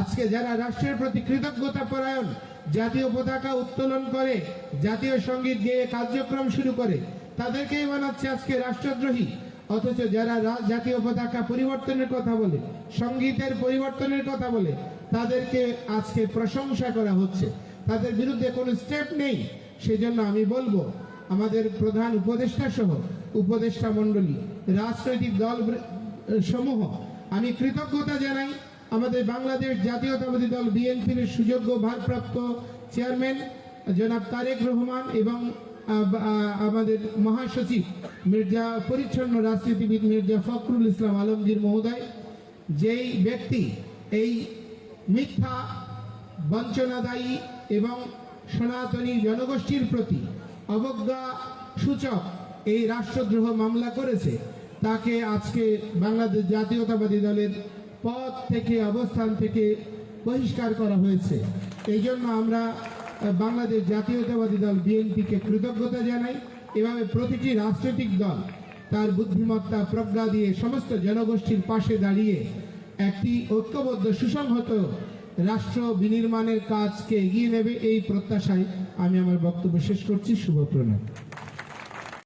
আজকে যারা রাষ্ট্রের প্রতি কৃতজ্ঞতা পরায়ণ, জাতীয় পতাকা উত্তোলন করে, জাতীয় সংগীত গেয়ে কার্যক্রম শুরু করে, তাদেরকেই বানাচ্ছে আজকে রাষ্ট্রদ্রোহী। অথচ যারা জাতীয় পতাকা পরিবর্তনের কথা বলে, সঙ্গীতের পরিবর্তনের কথা বলে, তাদেরকে আজকে প্রশংসা করা হচ্ছে। তাদের বিরুদ্ধে কোনো স্টেপ নেই। সেজন্য আমি বলব, আমাদের প্রধান উপদেষ্টা সহ উপদেষ্টা মণ্ডলী, রাজনৈতিক দল সমূহ, আমি কৃতজ্ঞতা জানাই। আমাদের বাংলাদেশ জাতীয়তাবাদী দল বিএনপির সুযোগ্য ভারপ্রাপ্ত চেয়ারম্যান জনাব তারেক রহমান এবং আমাদের মহাসচিব মির্জা পরিচ্ছন্ন রাজনীতিবিদ মির্জা ফখরুল ইসলাম আলমগীর মহোদয়, যেই ব্যক্তি এই মিথ্যা, বঞ্চনাদায়ী এবং সনাতনী জনগোষ্ঠীর প্রতি অবজ্ঞা সূচক এই রাষ্ট্রদ্রোহ মামলা করেছে, তাকে আজকে বাংলাদেশ জাতীয়তাবাদী দলের পদ থেকে, অবস্থান থেকে বহিষ্কার করা হয়েছে। এই জন্য আমরা বাংলাদেশ জাতীয়তাবাদী দল বিএনপিকে কৃতজ্ঞতা জানাই। এভাবে প্রতিটি রাজনৈতিক দল তার বুদ্ধিমত্তা, প্রজ্ঞা দিয়ে সমস্ত জনগোষ্ঠীর পাশে দাঁড়িয়ে একটি ঐক্যবদ্ধ, সুসংহত রাষ্ট্র বিনির্মাণের কাজকে এগিয়ে নেবে, এই প্রত্যাশায় আমি আমার বক্তব্য শেষ করছি। শুভ প্রণাম।